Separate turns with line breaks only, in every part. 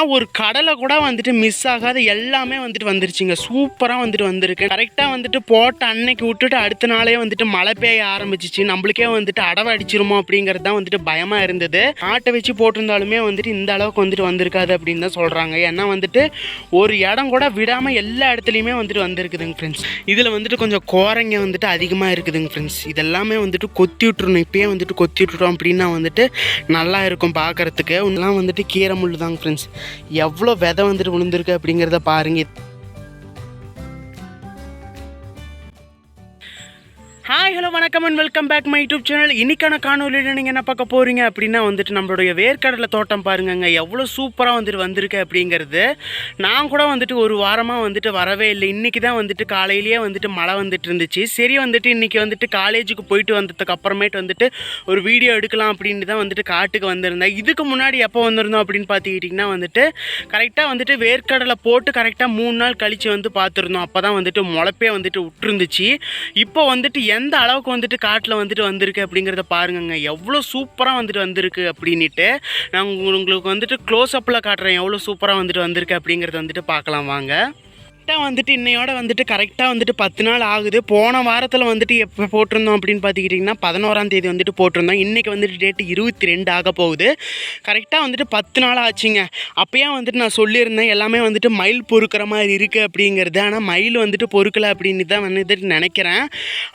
ஆனால் ஒரு கடலை கூட வந்துட்டு மிஸ் ஆகாத. எல்லாமே வந்துட்டு வந்துருச்சுங்க. சூப்பராக வந்துட்டு வந்திருக்கு. கரெக்டாக வந்துட்டு போட்ட அன்னைக்கு விட்டுட்டு அடுத்த நாளே வந்துட்டு மழை பெய்ய ஆரம்பிச்சிச்சு. நம்மளுக்கே வந்துட்டு அடவை அடிச்சிருமோ அப்படிங்கிறது தான் வந்துட்டு பயமாக இருந்தது. ஆட்டை வச்சு போட்டிருந்தாலுமே வந்துட்டு இந்த அளவுக்கு வந்துட்டு வந்திருக்காது அப்படின்னு தான் சொல்கிறாங்க ஏன்னா வந்துட்டு ஒரு இடம் கூட விடாமல் எல்லா இடத்துலையுமே வந்துட்டு வந்திருக்குதுங்க ஃப்ரெண்ட்ஸ் இதில் வந்துட்டு கொஞ்சம் கோரைங்க வந்துட்டு அதிகமாக இருக்குதுங்க ஃப்ரெண்ட்ஸ் இதெல்லாமே வந்துட்டு கொத்தி விட்டுருணும் இப்பயே வந்துட்டு கொத்தி விட்டுறோம் அப்படின்னா வந்துட்டு நல்லா இருக்கும் பார்க்கறதுக்கு இதெல்லாம் வந்துட்டு கீரை முள் தாங்க ஃப்ரெண்ட்ஸ் எவ்வளோ விதை வந்துட்டு விழுந்திருக்கு அப்படிங்கிறத பாருங்க. ஹாய் ஹலோ வணக்கம் and welcome back my YouTube channel இன்னைக்கான காணொலியில் நீங்கள் என்ன பார்க்க போகிறீங்க அப்படின்னா வந்துட்டு நம்மளுடைய வேர்க்கடலை தோட்டம் பாருங்கங்க. எவ்வளோ சூப்பராக வந்துட்டு வந்திருக்கு அப்படிங்கிறது. நான் கூட வந்துட்டு ஒரு வாரமாக வந்துட்டு வரவே இல்லை. இன்றைக்கி தான் வந்துட்டு காலையிலேயே வந்துட்டு மழை வந்துட்டு இருந்துச்சு. சரி வந்துட்டு இன்றைக்கி வந்துட்டு காலேஜுக்கு போயிட்டு வந்ததுக்கு அப்புறமேட்டு வந்துட்டு ஒரு வீடியோ எடுக்கலாம் அப்படின்னு தான் வந்துட்டு காட்டுக்கு வந்திருந்தேன். இதுக்கு முன்னாடி எப்போ வந்திருந்தோம் அப்படின்னு பார்த்துக்கிட்டிங்கன்னா வந்துட்டு கரெக்டாக வந்துட்டு வேர்க்கடலை போட்டு கரெக்டாக மூணு நாள் கழித்து வந்து பார்த்துருந்தோம். அப்போ தான் வந்துட்டு முளைப்பே வந்துட்டு விட்டுருந்துச்சு இப்போ வந்துட்டு எந்த அளவுக்கு வந்துட்டு காட்டில் வந்துட்டு வந்திருக்கு அப்படிங்கிறத பாருங்கங்க. எவ்வளோ சூப்பராக வந்துட்டு வந்திருக்கு அப்படின்ட்டு நான் உங்களுக்கு வந்துட்டு க்ளோஸ் அப்பில் காட்டுறேன். எவ்வளோ சூப்பராக வந்துட்டு வந்திருக்கு அப்படிங்கிறத வந்துட்டு பார்க்கலாம். வாங்க. கரெக்டாக வந்துட்டு இன்னையோட வந்துட்டு கரெக்டாக வந்துட்டு பத்து நாள் ஆகுது. போன வாரத்தில் வந்துட்டு எப்போ போட்டிருந்தோம் அப்படின்னு பார்த்துக்கிட்டிங்கன்னா பதினோராம் தேதி வந்துட்டு போட்டிருந்தோம். இன்றைக்கி வந்துட்டு டேட்டு இருபத்தி ரெண்டு ஆக போகுது. கரெக்டாக வந்துட்டு பத்து நாள் ஆச்சுங்க. அப்போயே வந்துட்டு நான் சொல்லியிருந்தேன் எல்லாமே வந்துட்டு மயில் பொறுக்கிற மாதிரி இருக்குது அப்படிங்கிறது. ஆனால் மயில் வந்துட்டு பொறுக்கலை அப்படின்னு தான் வந்துட்டு நினைக்கிறேன்.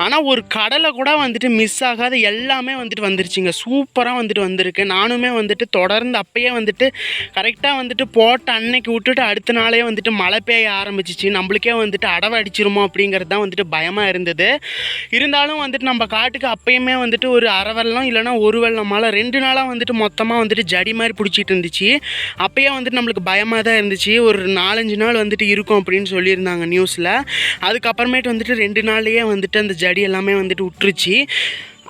ஆனால் ஒரு கடலை கூட வந்துட்டு மிஸ் ஆகாத எல்லாமே வந்துட்டு வந்துருச்சுங்க. சூப்பராக வந்துட்டு வந்திருக்கு. நானுமே வந்துட்டு தொடர்ந்து அப்போயே வந்துட்டு கரெக்டாக வந்துட்டு போட்ட அன்னைக்கு விட்டுட்டு அடுத்த நாளே வந்துட்டு மழை பெய்ய ஆரம்பிச்சிச்சு நம்மளுக்கே வந்துட்டு அடவை அடிச்சிருமோ அப்படிங்கிறது தான் வந்துட்டு பயமாக இருந்தது. இருந்தாலும் வந்துட்டு நம்ம காட்டுக்கு அப்பயுமே வந்துட்டு ஒரு அரை வெள்ளம் இல்லைன்னா ஒரு வெள்ளம் மழை ரெண்டு நாளாக வந்துட்டு மொத்தமாக வந்துட்டு ஜடி மாதிரி பிடிச்சிட்டு இருந்துச்சு. அப்பயே வந்துட்டு நம்மளுக்கு பயமாக தான் இருந்துச்சு. ஒரு நாலஞ்சு நாள் வந்துட்டு இருக்கும் அப்படின்னு சொல்லியிருந்தாங்க நியூஸில். அதுக்கப்புறமேட்டு வந்துட்டு ரெண்டு நாள்லேயே வந்துட்டு அந்த ஜடி எல்லாமே வந்துட்டு விட்டுருச்சு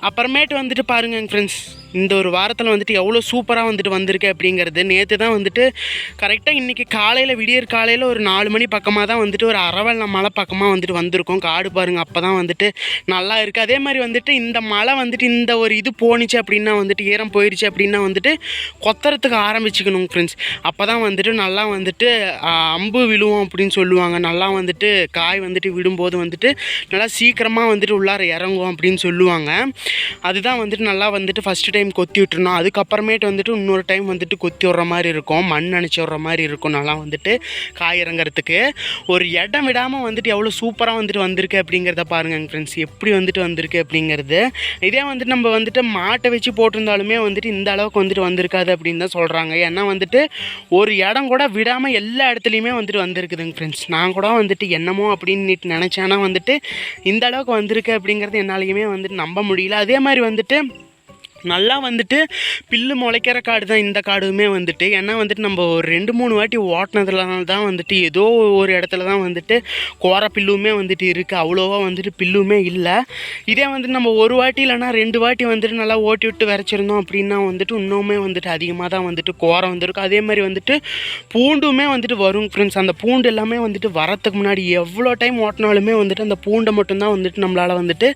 அப்புறமேட்டு வந்துட்டு பாருங்க ஃப்ரெண்ட்ஸ் இந்த ஒரு வாரத்தில் வந்துட்டு எவ்வளோ சூப்பராக வந்துட்டு வந்திருக்கு அப்படிங்கிறது. நேற்று தான் வந்துட்டு கரெக்டாக இன்றைக்கி காலையில் விடியற் காலையில் ஒரு நாலு மணி பக்கமாக தான் வந்துட்டு ஒரு அரவல்ல மலை பக்கமாக வந்துட்டு வந்திருக்கோம். காடு பாருங்கள் அப்போ தான் வந்துட்டு நல்லா இருக்குது அதே மாதிரி வந்துட்டு இந்த மழை வந்துட்டு இந்த ஒரு இது போணுச்சு அப்படின்னா வந்துட்டு ஈரம் போயிடுச்சு அப்படின்னா வந்துட்டு கொத்துறதுக்கு ஆரம்பிச்சுக்கணும் ஃப்ரெண்ட்ஸ் அப்போ தான் வந்துட்டு நல்லா வந்துட்டு அம்பு விழுவோம் அப்படின்னு சொல்லுவாங்க. நல்லா வந்துட்டு காய் வந்துட்டு விடும்போது வந்துட்டு நல்லா சீக்கிரமாக வந்துட்டு உள்ளார இறங்கும் அப்படின்னு சொல்லுவாங்க. அதுதான் வந்துட்டு நல்லா வந்துட்டு ஃபஸ்ட்டு டைம் கொத்தி விட்டுருணும். அதுக்கப்புறமேட்டு வந்துட்டு இன்னொரு டைம் வந்துட்டு கொத்தி விட்ற மாதிரி இருக்கும். மண் அணைச்சி விட்ற மாதிரி இருக்கும். நல்லா வந்துட்டு காய் இறங்குறதுக்கு. ஒரு இடம் விடாமல் வந்துட்டு எவ்வளோ சூப்பராக வந்துட்டு வந்திருக்கு அப்படிங்கிறத பாருங்க ஃப்ரெண்ட்ஸ் எப்படி வந்துட்டு வந்திருக்கு அப்படிங்கிறது. இதே வந்துட்டு நம்ம வந்துட்டு மாட்டை வச்சு போட்டிருந்தாலுமே வந்துட்டு இந்த அளவுக்கு வந்துட்டு வந்திருக்காது அப்படின்னு தான் சொல்கிறாங்க ஏன்னா வந்துட்டு ஒரு இடம் கூட விடாமல் எல்லா இடத்துலையுமே வந்துட்டு வந்திருக்குதுங்க ஃப்ரெண்ட்ஸ் நான் கூட வந்துட்டு என்னமோ அப்படின்னு நினச்சேன்னா வந்துட்டு இந்த அளவுக்கு வந்திருக்கு அப்படிங்கிறது என்னாலையுமே வந்துட்டு நம்ப முடியல. அதே மாதிரி வந்துட்டு நல்லா வந்துட்டு பில்லு முளைக்கிற காடு தான் இந்த காடுமே வந்துட்டு. ஏன்னா வந்துட்டு நம்ம ஒரு ரெண்டு மூணு வாட்டி ஓட்டினதுனால தான் வந்துட்டு ஏதோ ஒரு இடத்துல தான் வந்துட்டு கோர பில்லுமே வந்துட்டு இருக்குது அவ்வளோவா வந்துட்டு பில்லுமே இல்லை. இதே வந்துட்டு நம்ம ஒரு வாட்டி இல்லைன்னா ரெண்டு வாட்டி வந்துட்டு நல்லா ஓட்டி விட்டு விரைச்சிருந்தோம் அப்படின்னா வந்துட்டு இன்னுமே வந்துட்டு அதிகமாக தான் வந்துட்டு கோரம் வந்திருக்கும். அதே மாதிரி வந்துட்டு பூண்டுமே வந்துட்டு வரும் ஃப்ரெண்ட்ஸ் அந்த பூண்டு எல்லாமே வந்துட்டு வரத்துக்கு முன்னாடி எவ்வளோ டைம் ஓட்டினாலுமே வந்துட்டு அந்த பூண்டை மட்டும்தான் வந்துட்டு நம்மளால் வந்துட்டு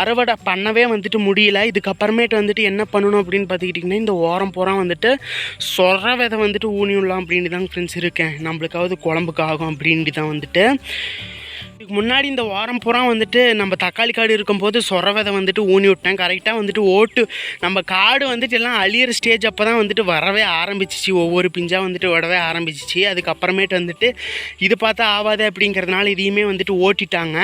அறுவடை பண்ணவே வந்துட்டு முடியல. இதுக்கப்புறமேட்டு வந்துட்டு என்ன பண்ணணும் அப்படின்னு பார்த்துக்கிட்டிங்கன்னா இந்த ஓரம் பூரா வந்துட்டு சொர விதை வந்துட்டு ஊனி விடலாம் அப்படின்னு தான் ஃப்ரெண்ட்ஸ் இருக்கேன். நம்மளுக்காவது குழம்புக்கு ஆகும் அப்படின்ட்டு தான் வந்துட்டு. இதுக்கு முன்னாடி இந்த வாரம் பூரா வந்துட்டு நம்ம தக்காளி காடு இருக்கும்போது சொர விதை வந்துட்டு ஊனி விட்டேன். கரெக்டாக வந்துட்டு ஓட்டு. நம்ம காடு வந்துட்டு எல்லாம் அழியிற ஸ்டேஜ் அப்போ தான் வந்துட்டு வரவே ஆரம்பிச்சிச்சு. ஒவ்வொரு பிஞ்சாக வந்துட்டு விடவே ஆரம்பிச்சிச்சு. அதுக்கப்புறமேட்டு வந்துட்டு இது பார்த்தா ஆகாது அப்படிங்கிறதுனால இதையுமே வந்துட்டு ஓட்டிட்டாங்க.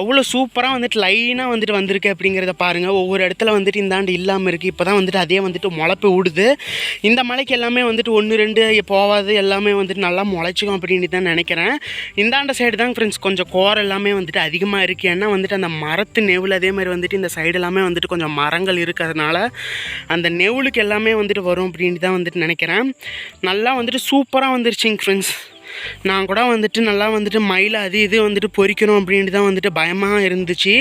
எவ்வளோ சூப்பராக வந்துட்டு லைனாக வந்துட்டு வந்திருக்கு அப்படிங்கிறத பாருங்கள் ஒவ்வொரு இடத்துல வந்துட்டு இந்தாண்டு இல்லாமல் இருக்குது இப்போ தான் வந்துட்டு அதே வந்துட்டு முளைப்பு விடுது இந்த மலைக்கு எல்லாமே வந்துட்டு ஒன்று ரெண்டு போகாது எல்லாமே வந்துட்டு நல்லா முளைச்சிக்கும் அப்படின்னு தான் நினைக்கிறேன். இந்தாண்ட சைடு தான் ஃப்ரெண்ட்ஸ் கொஞ்சம் கோர் எல்லாமே வந்துட்டு அதிகமாக இருக்குது ஏன்னா வந்துட்டு அந்த மரத்து நெவில் அதே மாதிரி வந்துட்டு இந்த சைடு எல்லாமே வந்துட்டு கொஞ்சம் மரங்கள் இருக்கிறதுனால அந்த நெவுளுக்கு எல்லாமே வந்துட்டு வரும் அப்படின்ட்டு தான் வந்துட்டு நினைக்கிறேன். நல்லா வந்துட்டு சூப்பராக வந்துருச்சுங்க ஃப்ரெண்ட்ஸ் நான் கூட வந்துட்டு நல்லா வந்துட்டு மயில் அது இது வந்துட்டு பொறிக்கணும் அப்படின்ட்டு தான் வந்துட்டு பயமாக இருந்துச்சு.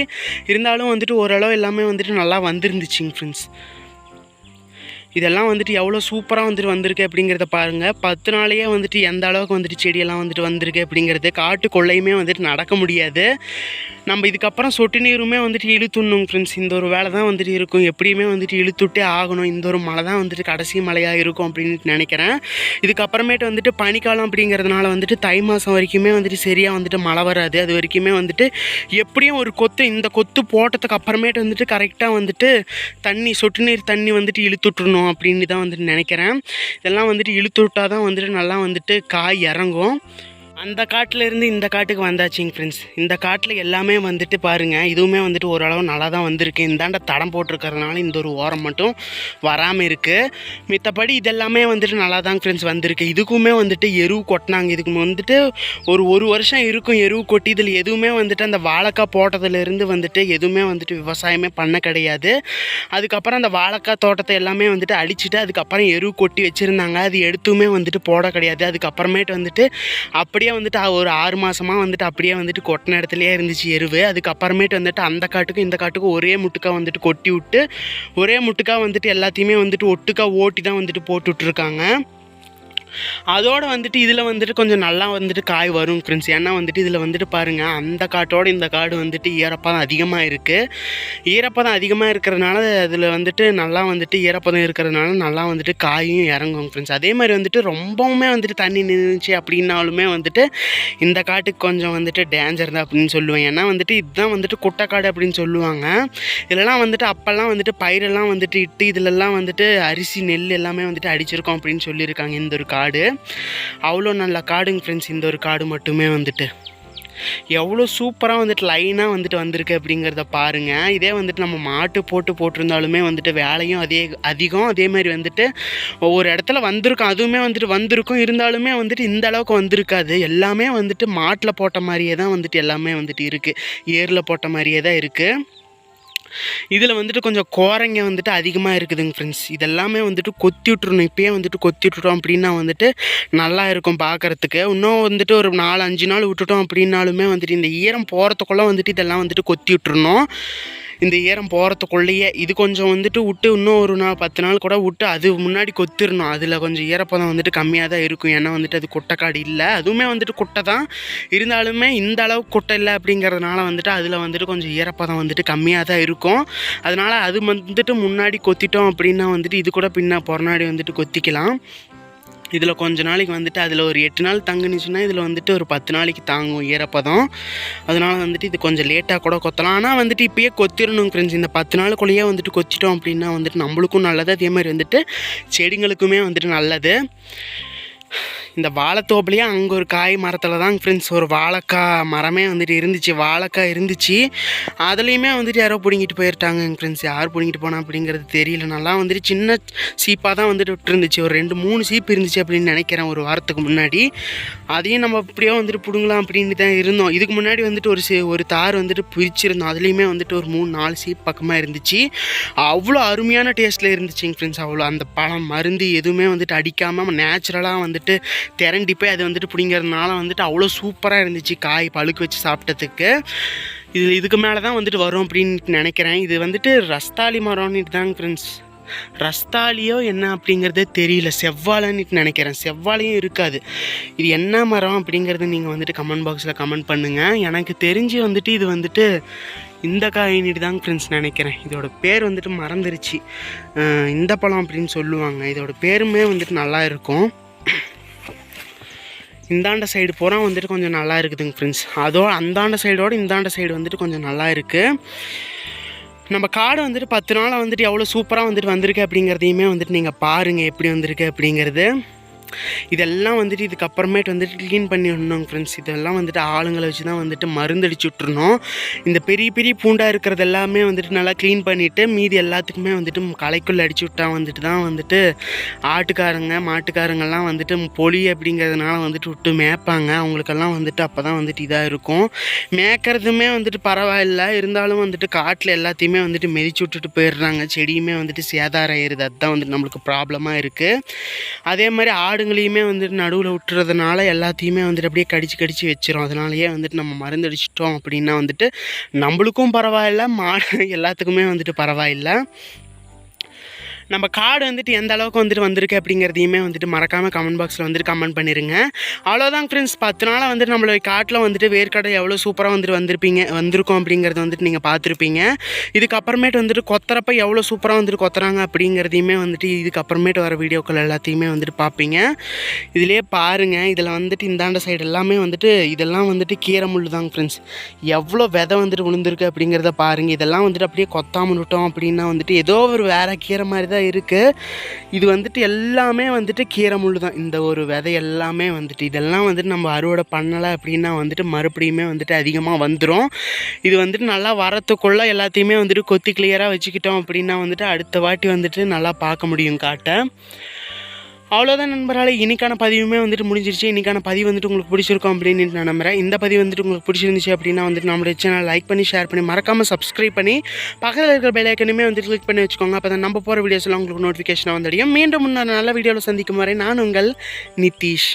இருந்தாலும் வந்துட்டு ஓரளவு எல்லாமே வந்துட்டு நல்லா வந்துருந்துச்சுங்க ஃப்ரெண்ட்ஸ் இதெல்லாம் வந்துட்டு எவ்வளோ சூப்பராக வந்துட்டு வந்திருக்கு அப்படிங்கிறத பாருங்கள் பத்து நாளையே வந்துட்டு எந்த அளவுக்கு வந்துட்டு செடியெல்லாம் வந்துட்டு வந்திருக்கு அப்படிங்கிறது காட்டு கொள்ளையுமே வந்துட்டு நடக்க முடியாது. நம்ம இதுக்கப்புறம் சொட்டு நீருமே வந்துட்டு இழுத்துடணும் ஃப்ரெண்ட்ஸ் இந்த ஒரு வேலை தான் வந்துட்டு இருக்கும். எப்படியுமே வந்துட்டு இழுத்துட்டே ஆகணும். இந்த ஒரு மழை தான் வந்துட்டு கடைசி மழையாக இருக்கும் அப்படின்னு நினைக்கிறேன். இதுக்கப்புறமேட்டு வந்துட்டு பனிக்காலம் அப்படிங்கிறதுனால வந்துட்டு தை மாதம் வரைக்குமே வந்துட்டு சரியாக வந்துட்டு மழை வராது. அது வரைக்குமே வந்துட்டு எப்படியும் ஒரு கொத்து இந்த கொத்து போட்டதுக்கு அப்புறமேட்டு வந்துட்டு கரெக்டாக வந்துட்டு தண்ணி சொட்டு நீர் தண்ணி வந்துட்டு இழுத்துட்றணும் அப்படின்னு தான் வந்துட்டு நினைக்கிறேன். இதெல்லாம் வந்துட்டு இழுத்து விட்டா தான் வந்துட்டு நல்லா வந்துட்டு காய் இறங்கும். அந்த காட்டிலேருந்து இந்த காட்டுக்கு வந்தாச்சுங்க ஃப்ரெண்ட்ஸ் இந்த காட்டில் எல்லாமே வந்துட்டு பாருங்கள் இதுவுமே வந்துட்டு ஓரளவு நல்லா தான் வந்திருக்கு. இந்தாண்ட தடம் போட்டிருக்கறதுனால இந்த ஒரு ஓரம் மட்டும் வராமல் இருக்குது மித்தபடி இதெல்லாமே வந்துட்டு நல்லா தான் ஃப்ரெண்ட்ஸ் வந்திருக்கு. இதுக்குமே வந்துட்டு எருவு கொட்டினாங்க. இதுக்கு வந்துட்டு ஒரு ஒரு வருஷம் இருக்கும் எருவு கொட்டி. இதில் எதுவுமே வந்துட்டு அந்த வாழைக்காய் போட்டதுலேருந்து வந்துட்டு எதுவுமே வந்துட்டு விவசாயமே பண்ண கிடையாது. அதுக்கப்புறம் அந்த வாழைக்காய் தோட்டத்தை எல்லாமே வந்துட்டு அடிச்சுட்டு அதுக்கப்புறம் எருவு கொட்டி வச்சுருந்தாங்க. அது எடுத்துமே வந்துட்டு போட கிடையாது. அதுக்கப்புறமேட்டு வந்துட்டு அப்படியே வந்துட்டு ஒரு ஆறு மாதமாக வந்துட்டு அப்படியே வந்துட்டு கொட்டின இடத்துலையே இருந்துச்சு எருவு. அதுக்கப்புறமேட்டு வந்துட்டு அந்த காட்டுக்கும் இந்த காட்டுக்கும் ஒரே முட்டுக்கா வந்துட்டு கொட்டி விட்டு ஒரே முட்டுக்கா வந்துட்டு எல்லாத்தையுமே வந்துட்டு ஒட்டுக்கா ஓட்டி தான் வந்துட்டு போட்டு விட்ருக்காங்க அதோடு வந்துட்டு இதில் வந்துட்டு கொஞ்சம் நல்லா வந்துட்டு காய் வரும் ஃப்ரெண்ட்ஸ் ஏன்னா வந்துட்டு இதில் வந்துட்டு பாருங்கள் அந்த காட்டோட இந்த காடு வந்துட்டு ஈரப்பதம் அதிகமாக இருக்குது ஈரப்பதம் அதிகமாக இருக்கிறதுனால அதில் வந்துட்டு நல்லா வந்துட்டு ஈரப்பதம் இருக்கிறதுனால நல்லா வந்துட்டு காயும் இறங்கும் ஃப்ரெண்ட்ஸ் அதே மாதிரி வந்துட்டு ரொம்பவுமே வந்துட்டு தண்ணி நின்றுச்சு அப்படின்னாலுமே வந்துட்டு இந்த காட்டுக்கு கொஞ்சம் வந்துட்டு டேஞ்சர் தான் அப்படின்னு சொல்லுவேன். ஏன்னா வந்துட்டு இதுதான் வந்துட்டு குட்டைக்காடு அப்படின்னு சொல்லுவாங்க. இதெல்லாம் வந்துட்டு அப்போல்லாம் வந்துட்டு பயிரெல்லாம் வந்துட்டு இட்டு இதிலெல்லாம் வந்துட்டு அரிசி நெல் எல்லாமே வந்துட்டு அடிச்சிருக்கோம் அப்படின்னு சொல்லியிருக்காங்க. இந்த ஒரு காடு காடு. அவ்வளோ நல்ல காடுங்க ஃப்ரெண்ட்ஸ் இந்த ஒரு காடு மட்டுமே வந்துட்டு. எவ்வளோ சூப்பராக வந்துட்டு லைனாக வந்துட்டு வந்திருக்கு அப்படிங்கிறத பாருங்கள் இதே வந்துட்டு நம்ம மாட்டு போட்டு போட்டிருந்தாலுமே வந்துட்டு வேலையும் அதே அதிகம். அதே மாதிரி வந்துட்டு ஒவ்வொரு இடத்துல வந்திருக்கும். அதுவுமே வந்துட்டு வந்திருக்கும். இருந்தாலுமே வந்துட்டு இந்த அளவுக்கு வந்திருக்காது. எல்லாமே வந்துட்டு மாட்டில் போட்ட மாதிரியே தான் வந்துட்டு எல்லாமே வந்துட்டு இருக்குது ஏரில் போட்ட மாதிரியே தான் இருக்குது இதில் வந்துட்டு கொஞ்சம் கோரைங்க வந்துட்டு அதிகமாக இருக்குதுங்க ஃப்ரெண்ட்ஸ் இதெல்லாமே வந்துட்டு கொத்தி விட்டுருணும் இப்போயே வந்துட்டு கொத்தி விட்டுட்டோம் அப்படின்னா வந்துட்டு நல்லா இருக்கும் பார்க்கறதுக்கு. இன்னும் வந்துட்டு ஒரு நாலு அஞ்சு நாள் விட்டுட்டோம் அப்படின்னாலுமே வந்துட்டு இந்த ஈரம் போகிறதுக்குள்ளே வந்துட்டு இதெல்லாம் வந்துட்டு கொத்தி விட்டுருணும் இந்த ஈரம் போகிறதுக்குள்ளேயே இது கொஞ்சம் வந்துட்டு விட்டு இன்னும் ஒரு நாள் பத்து நாள் கூட விட்டு அது முன்னாடி கொத்திடணும் அதில் கொஞ்சம் ஈரப்பதம் வந்துட்டு கம்மியாக தான் இருக்கும். ஏன்னா வந்துட்டு அது குட்டைக்காடு இல்லை. அதுவுமே வந்துட்டு குட்டை தான். இருந்தாலுமே இந்த அளவுக்கு குட்டை இல்லை அப்படிங்கிறதுனால வந்துட்டு அதில் வந்துட்டு கொஞ்சம் ஈரப்பதம் வந்துட்டு கம்மியாக தான் இருக்கும். அதனால் அது வந்துட்டு முன்னாடி கொத்திட்டோம் அப்படின்னா வந்துட்டு இது கூட பின்ன பிறநாடி வந்துட்டு கொத்திக்கலாம். இதில் கொஞ்ச நாளைக்கு வந்துட்டு அதில் ஒரு எட்டு நாள் தங்குனுச்சுன்னா இதில் வந்துட்டு ஒரு பத்து நாளைக்கு தாங்கும் ஈரப்பதம். அதனால் வந்துட்டு இது கொஞ்சம் லேட்டாக கூட கொத்தலாம். ஆனால் வந்துட்டு இப்போயே கொத்திடணும் ஃப்ரெண்ட்ஸ் இந்த பத்து நாளுக்குள்ளேயே வந்துட்டு கொத்திட்டோம் அப்படின்னா வந்துட்டு நம்மளுக்கும் நல்லது. அதே மாதிரி வந்துட்டு செடிங்களுக்குமே வந்துட்டு நல்லது. இந்த வாழைத்தோப்புலேயே அங்கே ஒரு காய் மரத்தில் தான் ஃப்ரெண்ட்ஸ் ஒரு வாழைக்காய் மரமே வந்துட்டு இருந்துச்சு. வாழைக்காய் இருந்துச்சு. அதுலேயுமே வந்துட்டு யாரோ பிடுங்கிட்டு போயிருட்டாங்க ஃப்ரெண்ட்ஸ் யார் பிடுங்கிட்டு போனா அப்படிங்கிறது தெரியல. நல்லா வந்துட்டு சின்ன சீப்பாக தான் வந்துட்டு விட்டுருந்துச்சு. ஒரு ரெண்டு மூணு சீப்பு இருந்துச்சு அப்படின்னு நினைக்கிறேன் ஒரு வாரத்துக்கு முன்னாடி. அதையும் நம்ம இப்படியோ வந்துட்டு பிடுங்கலாம் அப்படின்னு தான் இருந்தோம். இதுக்கு முன்னாடி வந்துட்டு ஒரு ஒரு தார் வந்துட்டு பிரிச்சிருந்தோம். அதுலேயுமே வந்துட்டு ஒரு மூணு நாலு சீப் பக்கமாக இருந்துச்சு. அவ்வளோ அருமையான டேஸ்ட்டில் இருந்துச்சுங்க ஃப்ரெண்ட்ஸ் அவ்வளோ அந்த பழம் மருந்து எதுவுமே வந்துட்டு அடிக்காமல் நேச்சுரலாக வந்துட்டு திரண்டி போய் அது வந்துட்டு பிடிங்கிறதுனால வந்துட்டு அவ்வளோ சூப்பராக இருந்துச்சு காய் பழுக்கு வச்சு சாப்பிட்டதுக்கு. இது இதுக்கு மேலே தான் வந்துட்டு வரும் அப்படின்னு நினைக்கிறேன். இது வந்துட்டு ரஸ்தாளி மரம்னுட்டு தாங்க ஃப்ரெண்ட்ஸ் ரஸ்தாலியோ என்ன அப்படிங்கிறதே தெரியல. செவ்வாழைன்னு நினைக்கிறேன். செவ்வாழையும் இருக்காது. இது என்ன மரம் அப்படிங்கிறத நீங்கள் வந்துட்டு கமெண்ட் பாக்ஸில் கமெண்ட் பண்ணுங்கள் எனக்கு தெரிஞ்சு வந்துட்டு இது வந்துட்டு இந்த காயினிட்டு தாங்க ஃப்ரெண்ட்ஸ் நினைக்கிறேன். இதோட பேர் வந்துட்டு மறந்துருச்சு. இந்த பழம் அப்படின்னு சொல்லுவாங்க. இதோட பேருமே வந்துட்டு நல்லா இருக்கும். இந்தாண்ட சைடு பூரா வந்துட்டு கொஞ்சம் நல்லா இருக்குதுங்க ஃப்ரெண்ட்ஸ் அதோ அந்தாண்ட சைடோடு இந்தாண்ட சைடு வந்துட்டு கொஞ்சம் நல்லா இருக்குது நம்ம காடு வந்துட்டு பத்து நாளாக வந்துட்டு எவ்வளோ சூப்பராக வந்துட்டு வந்திருக்கு அப்படிங்கிறதையுமே வந்துட்டு நீங்கள் பாருங்கள் எப்படி வந்திருக்கு அப்படிங்கிறது. இதெல்லாம் வந்துட்டு இதுக்கப்புறமேட்டு வந்துட்டு க்ளீன் பண்ணி ஃப்ரெண்ட்ஸ் இதெல்லாம் வந்துட்டு ஆளுங்களை வச்சு தான் வந்துட்டு மருந்தடிச்சு விட்ருணும் இந்த பெரிய பெரிய பூண்டாக இருக்கிறது எல்லாமே வந்துட்டு நல்லா க்ளீன் பண்ணிவிட்டு மீதி எல்லாத்துக்குமே வந்துட்டு களைக்குள்ளே அடிச்சு விட்டா வந்துட்டு தான் வந்துட்டு ஆட்டுக்காரங்க மாட்டுக்காரங்கெல்லாம் வந்துட்டு பொலி அப்படிங்கிறதுனால வந்துட்டு விட்டு மேய்ப்பாங்க. அவங்களுக்கெல்லாம் வந்துட்டு அப்போ தான் வந்துட்டு இதாக இருக்கும். மேய்க்கிறதுமே வந்துட்டு பரவாயில்ல. இருந்தாலும் வந்துட்டு காட்டில் எல்லாத்தையுமே வந்துட்டு மெதிச்சு விட்டுட்டு போயிடுறாங்க. செடியுமே வந்துட்டு சேதாரம் ஆயிடுது அதுதான் வந்துட்டு நம்மளுக்கு ப்ராப்ளமாக இருக்குது அதே மாதிரி ஆடு ஆடுங்களையுமே வந்துட்டு நடுவில் விட்டுறதுனால எல்லாத்தையுமே வந்துட்டு அப்படியே கடிச்சு கடிச்சு வச்சிரும். அதனாலயே வந்துட்டு நம்ம மருந்து அடிச்சிட்டோம் அப்படின்னா வந்துட்டு நம்மளுக்கும் பரவாயில்ல மாடு எல்லாத்துக்குமே வந்துட்டு பரவாயில்ல. நம்ம காடு வந்துட்டு எந்த அளவுக்கு வந்துட்டு வந்திருக்கு அப்படிங்கிறதையுமே வந்துட்டு மறக்காமல் கமெண்ட் பாக்ஸில் வந்துட்டு கமெண்ட் பண்ணிடுங்க அவ்வளோதான் ஃப்ரெண்ட்ஸ் பத்து நாளாக வந்துட்டு நம்மளோட காட்டில் வந்துட்டு வேர்க்கடை எவ்வளோ சூப்பராக வந்துட்டு வந்திருப்பீங்க வந்திருக்கோம் அப்படிங்கிறத வந்துட்டு நீங்கள் பார்த்துருப்பீங்க. இதுக்கப்புறமேட்டு வந்துட்டு கொத்தரப்ப எவ்வளோ சூப்பராக வந்துட்டு கொத்துறாங்க அப்படிங்கிறதையுமே வந்துட்டு இதுக்கப்புறமேட்டு வர வீடியோக்கள் எல்லாத்தையுமே வந்துட்டு பார்ப்பீங்க. இதிலே பாருங்கள் இதில் வந்துட்டு இந்தாண்ட சைடு எல்லாமே வந்துட்டு இதெல்லாம் வந்துட்டு கீரை முள் தாங்க ஃப்ரெண்ட்ஸ் எவ்வளோ விதை வந்துட்டு விழுந்திருக்கு அப்படிங்கிறத பாருங்கள் இதெல்லாம் வந்துட்டு அப்படியே கொத்தாம விட்டோம் அப்படின்னா வந்துட்டு ஏதோ ஒரு வேறு கீரை மாதிரி தான் இருக்குது இது வந்துட்டு எல்லாமே வந்துட்டு கீரை முள் தான். இந்த ஒரு விதை எல்லாமே வந்துட்டு. இதெல்லாம் வந்துட்டு நம்ம அறுவடை பண்ணலை அப்படின்னா வந்துட்டு மறுபடியுமே வந்துட்டு அதிகமாக வந்துடும் இது வந்துட்டு நல்லா வரத்துக்குள்ளே எல்லாத்தையுமே வந்துட்டு கொத்தி கிளியராக வச்சுக்கிட்டோம் அப்படின்னா வந்துட்டு அடுத்த வாட்டி வந்துட்டு நல்லா பார்க்க முடியும் காட்டை. அவ்வளோதான் நண்பரால் இன்னைக்கான பதிவுமே வந்துட்டு முடிஞ்சிருச்சு. இன்றைக்கான பதிவு வந்துட்டு உங்களுக்கு பிடிச்சிருக்கும் அப்படின்னு நான் நம்புகிறேன் இந்த பதிவு வந்துட்டு உங்களுக்கு பிடிச்சிருந்துச்சு அப்படின்னா வந்துட்டு நம்மளுடைய சேனல் லைக் பண்ணி ஷேர் பண்ணி மறக்காமல் சப்ஸ்கிரைப் பண்ணி பக்கத்தில் இருக்கிற பெலைக்கனுமே வந்துட்டு கிளிக் பண்ணி வச்சுக்கோங்க. அப்போ தான் நம்ம போகிற வீடியோஸ்லாம் உங்களுக்கு நோட்டிஃபிகேஷனாக வந்துடையும். மீண்டும் முன்னாடி நல்ல வீடியோவில் சந்திக்கும் வரை நான் உங்கள் நிதிஷ்.